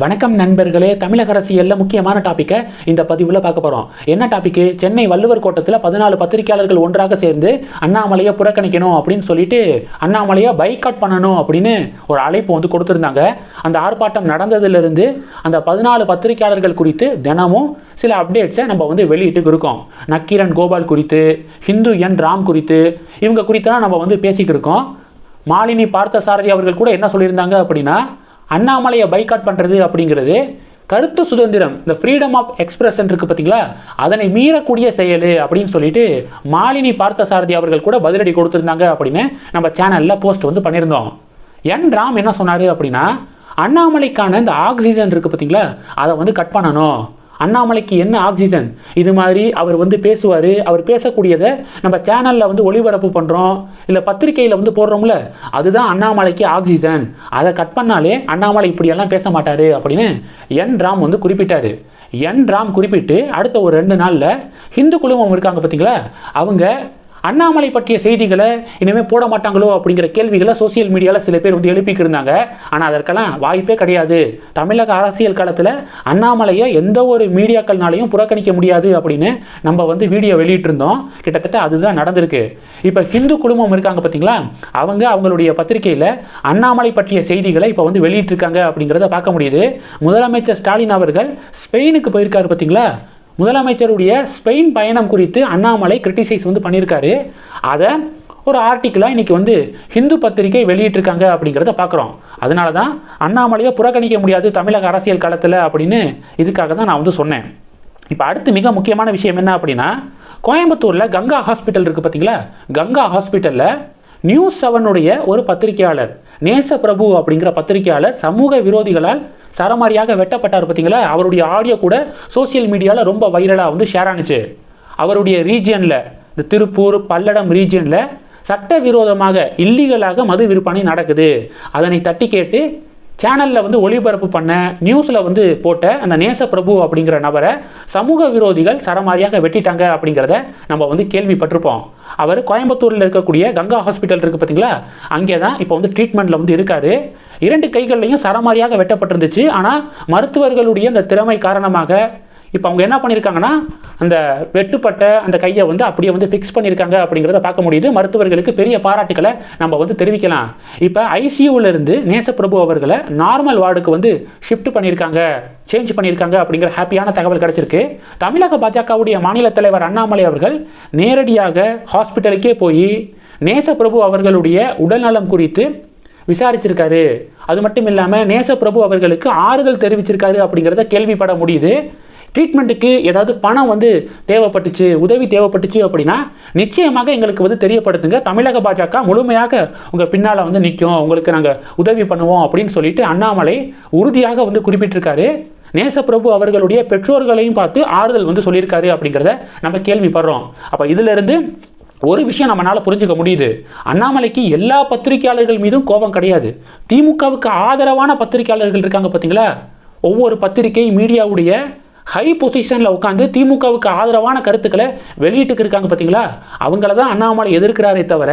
வணக்கம் நண்பர்களே தமிழக அரசியல்ல முக்கியமான டாப்பிக்கை இந்த பதிவில் பார்க்க போகிறோம் என்ன டாப்பிக்கு சென்னை வள்ளுவர் கோட்டத்தில் பதினாலு பத்திரிகையாளர்கள் ஒன்றாக சேர்ந்து அண்ணாமலையை புறக்கணிக்கணும் அப்படின்னு சொல்லிட்டு அண்ணாமலையை பைக்காட் பண்ணணும் அப்படின்னு ஒரு அழைப்பு வந்து கொடுத்துருந்தாங்க. அந்த ஆர்ப்பாட்டம் நடந்ததுலேருந்து அந்த பதினாலு பத்திரிகையாளர்கள் குறித்து தினமும் சில அப்டேட்ஸை நம்ம வந்து வெளியிட்டு இருக்கோம். நக்கீரன் கோபால் குறித்து ஹிந்து என் ராம் குறித்து இவங்க குறித்தெல்லாம் நம்ம வந்து பேசிக்கிட்டு இருக்கோம். மாலினி பார்த்தசாரதி அவர்கள் கூட என்ன சொல்லியிருந்தாங்க அப்படின்னா அண்ணாமலையை பைக்காட் பண்ணுறது அப்படிங்கிறது கருத்து சுதந்திரம். இந்த ஃப்ரீடம் ஆஃப் எக்ஸ்பிரஷன் இருக்குது பார்த்தீங்களா அதனை மீறக்கூடிய செயல் அப்படின்னு சொல்லிட்டு மாலினி பார்த்தசாரதி அவர்கள் கூட பதிலடி கொடுத்துருந்தாங்க அப்படின்னு நம்ம சேனலில் போஸ்ட் வந்து பண்ணியிருந்தோம் என் ராம் என்ன சொன்னார் அப்படின்னா அண்ணாமலைக்கான இந்த ஆக்சிஜன் இருக்குது பார்த்தீங்களா அதை வந்து கட் பண்ணணும். அண்ணாமலைக்கு என்ன ஆக்சிஜன் இது மாதிரி அவர் வந்து பேசுவார். அவர் பேசக்கூடியதை நம்ம சேனலில் வந்து ஒளிபரப்பு பண்ணுறோம் இல்லை பத்திரிக்கையில் வந்து போடுறோம்ல. அதுதான் அண்ணாமலைக்கு ஆக்சிஜன் அதை கட் பண்ணாலே அண்ணாமலை இப்படியெல்லாம் பேச மாட்டார் அப்படின்னு என் ராம் வந்து குறிப்பிட்டார். என் ராம் குறிப்பிட்டு அடுத்த ஒரு ரெண்டு நாளில் ஹிந்து குழுமம் இருக்காங்க பார்த்தீங்களா அவங்க அண்ணாமலை பற்றிய செய்திகளை இனிமேல் போட மாட்டாங்களோ அப்படிங்கிற கேள்விகளை சோசியல் மீடியாவில் சில பேர் வந்து எழுப்பிக்கிருந்தாங்க. ஆனால் அதற்கெல்லாம் வாய்ப்பே கிடையாது. தமிழக அரசியல் காலத்தில் அண்ணாமலையை எந்த ஒரு மீடியாக்கள்னாலையும் புறக்கணிக்க முடியாது அப்படின்னு நம்ம வந்து வீடியோ வெளியிட்டிருந்தோம். கிட்டத்தட்ட அதுதான் நடந்திருக்கு. இப்போ ஹிந்து குழுமம் இருக்காங்க பார்த்தீங்களா அவங்க அவங்களுடைய பத்திரிகையில் அண்ணாமலை பற்றிய செய்திகளை இப்போ வந்து வெளியிட்டிருக்காங்க அப்படிங்கிறத பார்க்க முடியுது. முதலமைச்சர் ஸ்டாலின் அவர்கள் ஸ்பெயினுக்கு போயிருக்காரு பார்த்தீங்களா முதலமைச்சருடைய ஸ்பெயின் பயணம் குறித்து அண்ணாமலை கிரிட்டிசைஸ் வந்து பண்ணியிருக்காரு. அதை ஒரு ஆர்டிக்கிளாக இன்றைக்கி வந்து ஹிந்து பத்திரிகை வெளியிட்டிருக்காங்க அப்படிங்கிறத பார்க்குறோம் அதனால தான் அண்ணாமலையை புறக்கணிக்க முடியாது தமிழக அரசியல் காலத்தில் அப்படின்னு இதுக்காக தான் நான் வந்து சொன்னேன். இப்போ அடுத்து மிக முக்கியமான விஷயம் என்ன அப்படின்னா கோயம்புத்தூரில் கங்கா ஹாஸ்பிட்டல் இருக்குது பார்த்தீங்களா கங்கா ஹாஸ்பிட்டலில் நியூஸ் செவனுடைய ஒரு பத்திரிகையாளர் நேச பிரபு அப்படிங்கிற பத்திரிகையாளர் சமூக விரோதிகளால் சரமாரியாக வெட்டப்பட்டார் பார்த்தீங்களா? அவருடைய ஆடியோ கூட சோசியல் மீடியாவில் ரொம்ப வைரலாக வந்து ஷேர் ஆனிச்சு. அவருடைய ரீஜியனில் இந்த திருப்பூர் பல்லடம் ரீஜியனில் சட்டவிரோதமாக இல்லீகலாக மது விற்பனை நடக்குது. அதனை தட்டி கேட்டு சேனலில் வந்து ஒளிபரப்பு பண்ண நியூஸில் வந்து போட்ட அந்த நேச பிரபு அப்படிங்கிற நபரை சமூக விரோதிகள் சரமாரியாக வெட்டிட்டாங்க அப்படிங்கிறத நம்ம வந்து கேள்விப்பட்டிருப்போம். அவர் கோயம்புத்தூரில் இருக்கக்கூடிய கங்கா ஹாஸ்பிட்டல் இருக்குது பார்த்தீங்களா அங்கே தான் இப்போ வந்து ட்ரீட்மெண்ட்டில் வந்து இருக்காரு. இரண்டு கைகள்லையும் சரமாரியாக வெட்டப்பட்டிருந்துச்சு. ஆனால் மருத்துவர்களுடைய அந்த திறமை காரணமாக இப்போ அவங்க என்ன பண்ணியிருக்காங்கன்னா அந்த வெட்டுப்பட்ட அந்த கையை வந்து அப்படியே வந்து ஃபிக்ஸ் பண்ணியிருக்காங்க அப்படிங்கிறத பார்க்க முடியுது. மருத்துவர்களுக்கு பெரிய பாராட்டுக்களை நம்ம வந்து தெரிவிக்கலாம். இப்போ ஐசியூவிலிருந்து நேசப்பிரபு அவர்களை நார்மல் வார்டுக்கு வந்து ஷிஃப்ட் பண்ணியிருக்காங்க சேஞ்ச் பண்ணியிருக்காங்க அப்படிங்கிற ஹாப்பியான தகவல் கிடைச்சிருக்கு. தமிழக பாஜகவுடைய மாநில தலைவர் அண்ணாமலை அவர்கள் நேரடியாக ஹாஸ்பிட்டலுக்கே போய் நேசப்பிரபு அவர்களுடைய உடல்நலம் குறித்து விசாரிச்சிருக்காரு. அது மட்டும் இல்லாமல் நேசப்பிரபு அவர்களுக்கு ஆறுதல் தெரிவிச்சிருக்காரு அப்படிங்கிறத கேள்விப்பட முடியுது. ட்ரீட்மெண்ட்டுக்கு ஏதாவது பணம் வந்து தேவைப்பட்டுச்சு உதவி தேவைப்பட்டுச்சு அப்படின்னா நிச்சயமாக எங்களுக்கு வந்து தெரியப்படுத்துங்க. தமிழக பாஜக முழுமையாக உங்கள் பின்னால் வந்து நிற்கும் உங்களுக்கு நாங்கள் உதவி பண்ணுவோம் அப்படின்னு சொல்லிட்டு அண்ணாமலை உறுதியாக வந்து குறிப்பிட்டிருக்காரு. நேசப்பிரபு அவர்களுடைய பெற்றோர்களையும் பார்த்து ஆறுதல் வந்து சொல்லியிருக்காரு அப்படிங்கிறத நம்ம கேள்விப்படுறோம். அப்போ இதிலிருந்து ஒரு விஷயம் நம்மளால் புரிஞ்சுக்க முடியுது. அண்ணாமலைக்கு எல்லா பத்திரிகையாளர்கள் மீதும் கோபம் கிடையாது. திமுகவுக்கு ஆதரவான பத்திரிகையாளர்கள் இருக்காங்க பார்த்தீங்களா ஒவ்வொரு பத்திரிகை மீடியாவுடைய ஹை பொசிஷனில் உட்காந்து திமுகவுக்கு ஆதரவான கருத்துக்களை வெளியிட்டுக்கு இருக்காங்க பார்த்தீங்களா? அவங்கள தான் அண்ணாமலை எதிர்க்கிறாரே தவிர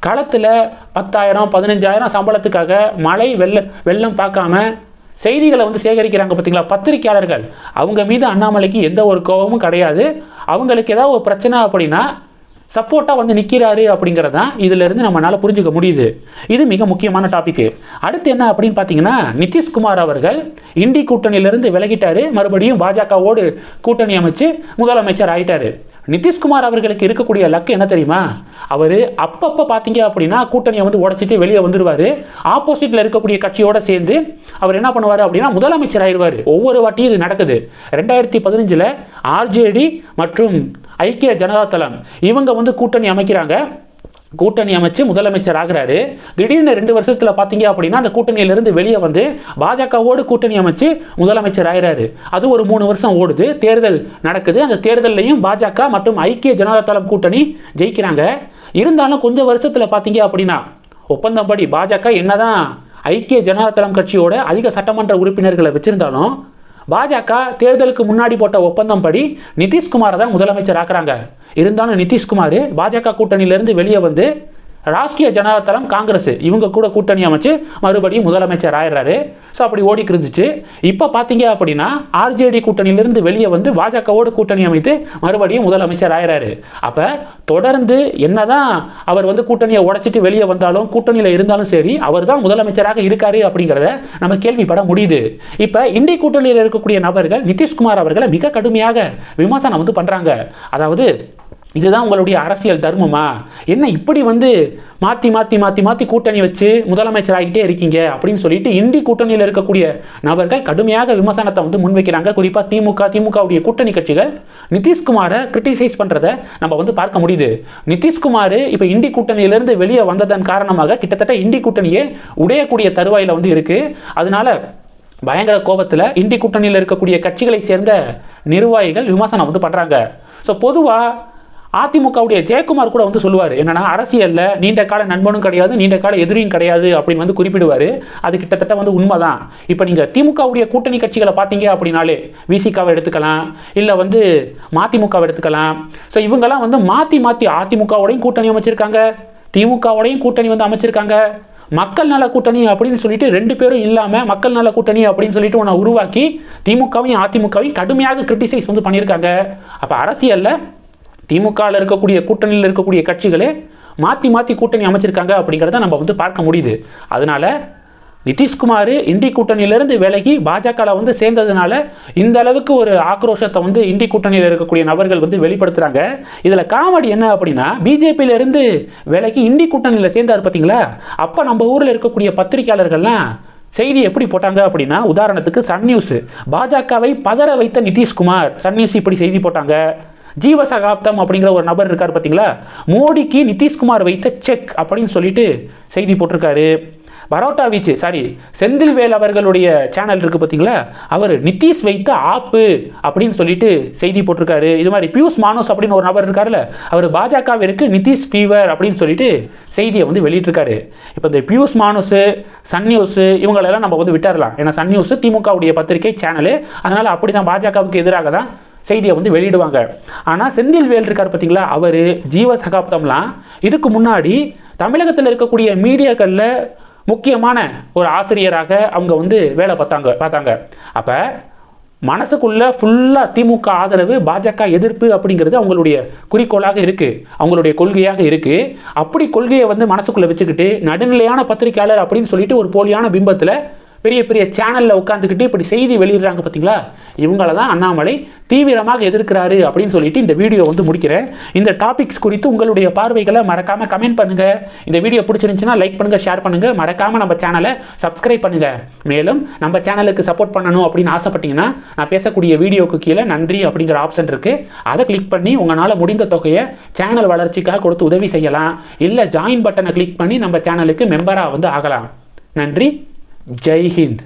களத்தில் பத்தாயிரம் பதினஞ்சாயிரம் சம்பளத்துக்காக மழை வெள்ள வெள்ளம் பார்க்காம செய்திகளை வந்து சேகரிக்கிறாங்க பார்த்தீங்களா? பத்திரிகையாளர்கள். அவங்க மீது அண்ணாமலைக்கு எந்த ஒரு கோபமும் கிடையாது. அவங்களுக்கு ஏதாவது ஒரு பிரச்சனை அப்படின்னா சப்போர்ட்டாக வந்து நிற்கிறாரு அப்படிங்கிறது தான் இதிலிருந்து நம்மளால் புரிஞ்சுக்க முடியுது. இது மிக முக்கியமான டாபிக் அடுத்து என்ன அப்படின்னு பார்த்தீங்கன்னா நிதிஷ்குமார் அவர்கள் இண்டி கூட்டணியிலிருந்து விலகிட்டார். மறுபடியும் பாஜகவோடு கூட்டணி அமைச்சு முதலமைச்சர் ஆயிட்டார். நிதிஷ்குமார் அவர்களுக்கு இருக்கக்கூடிய லக்கு என்ன தெரியுமா? அவர் அப்பப்போ பார்த்தீங்க அப்படின்னா கூட்டணியை வந்து உடச்சிட்டு வெளியே வந்துடுவார் ஆப்போசிட்டில் இருக்கக்கூடிய கட்சியோடு சேர்ந்து அவர் என்ன பண்ணுவார் அப்படின்னா முதலமைச்சர் ஆயிடுவார். ஒவ்வொரு வாட்டியும் இது நடக்குது. ரெண்டாயிரத்தி பதினஞ்சில் ஆர்ஜேடி மற்றும் ஐக்கிய ஜனதா தளம். இவங்க வந்து கூட்டணி அமைக்கிறாங்க. கூட்டணி அமைச்சு முதலமைச்சர் ஆகிறாரு. திடீர்னு ரெண்டு வருஷத்துல பாத்தீங்க அப்படின்னா அந்த கூட்டணியிலிருந்து வெளியே வந்து பாஜகவோடு கூட்டணி அமைச்சு முதலமைச்சர் ஆகிறாரு. அது ஒரு மூணு வருஷம் ஓடுது. தேர்தல் நடக்குது. அந்த தேர்தலையும் பாஜக மற்றும் ஐக்கிய ஜனதா தளம் கூட்டணி ஜெயிக்கிறாங்க. இருந்தாலும் கொஞ்சம் வருஷத்துல பாத்தீங்க அப்படின்னா ஒப்பந்தப்படி பாஜக என்னதான் ஐக்கிய ஜனதா தளம் கட்சியோட அதிக சட்டமன்ற உறுப்பினர்களை வச்சிருந்தாலும் பாஜக தேர்தலுக்கு முன்னாடி போட்ட ஒப்பந்தம் படி நிதிஷ்குமாரை தான் முதலமைச்சர் ஆக்குறாங்க. இருந்தாலும் நிதிஷ்குமார் பாஜக கூட்டணியிலிருந்து வெளியே வந்து ராஷ்டிரிய ஜனதா தளம் காங்கிரஸ். இவங்க கூட கூட்டணி அமைச்சு மறுபடியும் முதலமைச்சர் ஆயிடுறாரு. ஸோ அப்படி ஓடிக்கு இருந்துச்சு. இப்போ பார்த்தீங்க அப்படின்னா ஆர்ஜேடி கூட்டணியிலிருந்து வெளியே வந்து பாஜகவோடு கூட்டணி அமைத்து மறுபடியும் முதலமைச்சர் ஆயிடுறாரு. அப்போ தொடர்ந்து என்னதான் அவர் வந்து கூட்டணியை உடைச்சிட்டு வெளியே வந்தாலும் கூட்டணியில் இருந்தாலும் சரி அவர் தான் முதலமைச்சராக இருக்காரு அப்படிங்கிறத நம்ம கேள்விப்பட முடியுது. இப்போ இந்திய கூட்டணியில் இருக்கக்கூடிய நபர்கள் நிதிஷ்குமார் அவர்களை மிக கடுமையாக விமர்சனம் வந்து பண்ணுறாங்க அதாவது இதுதான் உங்களுடைய அரசியல் தர்மமா? என்ன இப்படி வந்து மாற்றி மாற்றி மாற்றி மாற்றி கூட்டணி வச்சு முதலமைச்சர் ஆகிட்டே இருக்கீங்க? அப்படின்னு சொல்லிட்டு இந்தி கூட்டணியில் இருக்கக்கூடிய நபர்கள் கடுமையாக விமர்சனத்தை வந்து முன்வைக்கிறாங்க. குறிப்பாக திமுக திமுகவுடைய கூட்டணி கட்சிகள் நிதிஷ்குமாரை கிரிட்டிசைஸ் பண்ணுறதை நம்ம வந்து பார்க்க முடியுது. நிதிஷ்குமார் இப்போ இந்தி கூட்டணியிலிருந்து வெளியே வந்ததன் காரணமாக கிட்டத்தட்ட இந்தி கூட்டணியே உடையக்கூடிய தருவாயில் வந்து இருக்குது அதனால பயங்கர கோபத்தில் இந்தி கூட்டணியில் இருக்கக்கூடிய கட்சிகளை சேர்ந்த நிர்வாகிகள் விமர்சனம் வந்து பண்ணுறாங்க ஸோ பொதுவாக அதிமுகவுடைய ஜெயக்குமார் கூட வந்து சொல்லுவார் என்னன்னா அரசியலில் நீண்ட கால நண்பனும் கிடையாது நீண்ட கால எதிரியும் கிடையாது அப்படின்னு வந்து குறிப்பிடுவார். அது கிட்டத்தட்ட வந்து உண்மைதான். இப்போ நீங்கள் திமுகவுடைய கூட்டணி கட்சிகளை பார்த்தீங்க அப்படின்னாலே விசிகாவை எடுத்துக்கலாம் இல்லை வந்து மதிமுகவை எடுத்துக்கலாம். ஸோ இவங்கெல்லாம் வந்து மாற்றி மாற்றி அதிமுகவோடையும் கூட்டணி அமைச்சிருக்காங்க. திமுகவோடையும் கூட்டணி வந்து அமைச்சிருக்காங்க. மக்கள் நல கூட்டணி அப்படின்னு சொல்லிட்டு ரெண்டு பேரும் இல்லாமல் மக்கள் நல கூட்டணி அப்படின்னு சொல்லிட்டு உன்னை உருவாக்கி திமுகவையும் அதிமுகவையும் கடுமையாக கிரிட்டிசைஸ் வந்து பண்ணியிருக்காங்க. அப்போ அரசியலில் திமுகவில் இருக்கக்கூடிய கூட்டணியில் இருக்கக்கூடிய கட்சிகளே மாற்றி மாற்றி கூட்டணி அமைச்சிருக்காங்க அப்படிங்கிறத நம்ம வந்து பார்க்க முடியுது. அதனால் நிதிஷ்குமார் இண்டி கூட்டணியிலேருந்து விலகி பாஜகவில் வந்து சேர்ந்ததுனால இந்த அளவுக்கு ஒரு ஆக்ரோஷத்தை வந்து இண்டி கூட்டணியில் இருக்கக்கூடிய நபர்கள் வந்து வெளிப்படுத்துகிறாங்க இதில் காமெடி என்ன அப்படின்னா பிஜேபியிலேருந்து விலகி இண்டி கூட்டணியில் சேர்ந்தார் பார்த்தீங்களா அப்போ நம்ம ஊரில் இருக்கக்கூடிய பத்திரிகையாளர்கள்லாம் செய்தி எப்படி போட்டாங்க அப்படின்னா உதாரணத்துக்கு சன் நியூஸ் பாஜகவை பதற வைத்த நிதிஷ்குமார் சன் நியூஸ் இப்படி செய்தி போட்டாங்க. ஜீவ சகாப்தம் அப்படிங்கிற ஒரு நபர் இருக்கார் பார்த்தீங்களா? மோடிக்கு நிதிஷ்குமார் வைத்த செக் அப்படின்னு சொல்லிட்டு செய்தி போட்டிருக்காரு. பரோட்டா வீச்சு சாரி செந்தில்வேல் அவர்களுடைய சேனல் இருக்கு பார்த்தீங்களா? அவர் நிதிஷ் வைத்த ஆப்பு அப்படின்னு சொல்லிட்டு செய்தி போட்டிருக்காரு. இது மாதிரி பியூஷ் மானோஸ் அப்படின்னு ஒரு நபர் இருக்காருல்ல அவர் பாஜகவிற்கு நிதிஷ் ஃபீவர் அப்படின்னு சொல்லிட்டு செய்தியை வந்து வெளியிட்டிருக்காரு. இப்போ இந்த பியூஷ் மானோஸு சன் நியூஸு இவங்களெல்லாம் நம்ம வந்து விட்டுறலாம். ஏன்னா சன் நியூஸ் திமுகவுடைய பத்திரிகை சேனலு அதனால் அப்படி தான் பாஜகவுக்கு எதிராக தான் செய்தியை வந்து வெளியிடுவாங்க. ஆனால் செந்தில் வேல் இருக்கார் பார்த்தீங்களா அவர் ஜீவ சகாப்தம்லாம் இதுக்கு முன்னாடி தமிழகத்தில் இருக்கக்கூடிய மீடியாக்களில் முக்கியமான ஒரு ஆசிரியராக அவங்க வந்து வேலை பார்த்தாங்க பார்த்தாங்க. அப்போ மனசுக்குள்ள ஃபுல்லாக திமுக ஆதரவு பாஜக எதிர்ப்பு அப்படிங்கிறது அவங்களுடைய குறிக்கோளாக இருக்குது அவங்களுடைய கொள்கையாக இருக்குது அப்படி கொள்கையை வந்து மனசுக்குள்ளே வச்சுக்கிட்டு நடுநிலையான பத்திரிகையாளர் அப்படின்னு சொல்லிட்டு ஒரு போலியான பிம்பத்தில் பெரிய பெரிய சேனலில் உட்காந்துக்கிட்டு இப்படி செய்தி வெளியிடுறாங்க பார்த்தீங்களா? இவங்கள தான் அண்ணாமலை தீவிரமாக எதிர்க்கிறாரு அப்படின்னு சொல்லிட்டு இந்த வீடியோ வந்து முடிக்கிறேன். இந்த டாபிக்ஸ் குறித்து உங்களுடைய பார்வைகளை மறக்காமல் கமெண்ட் பண்ணுங்கள் இந்த வீடியோ பிடிச்சிருந்துச்சுன்னா லைக் பண்ணுங்கள் ஷேர் பண்ணுங்கள் மறக்காமல் நம்ம சேனலை சப்ஸ்கிரைப் பண்ணுங்கள் மேலும் நம்ம சேனலுக்கு சப்போர்ட் பண்ணணும் அப்படின்னு ஆசைப்பட்டீங்கன்னா நான் பேசக்கூடிய வீடியோக்கு கீழே நன்றி அப்படிங்கிற ஆப்ஷன் இருக்குது அதை கிளிக் பண்ணி உங்களால் முடிந்த தொகையை சேனல் வளர்ச்சிக்காக கொடுத்து உதவி செய்யலாம். இல்லை ஜாயின் பட்டனை கிளிக் பண்ணி நம்ம சேனலுக்கு மெம்பராக வந்து ஆகலாம். நன்றி. ஜெய் ஹிந்த்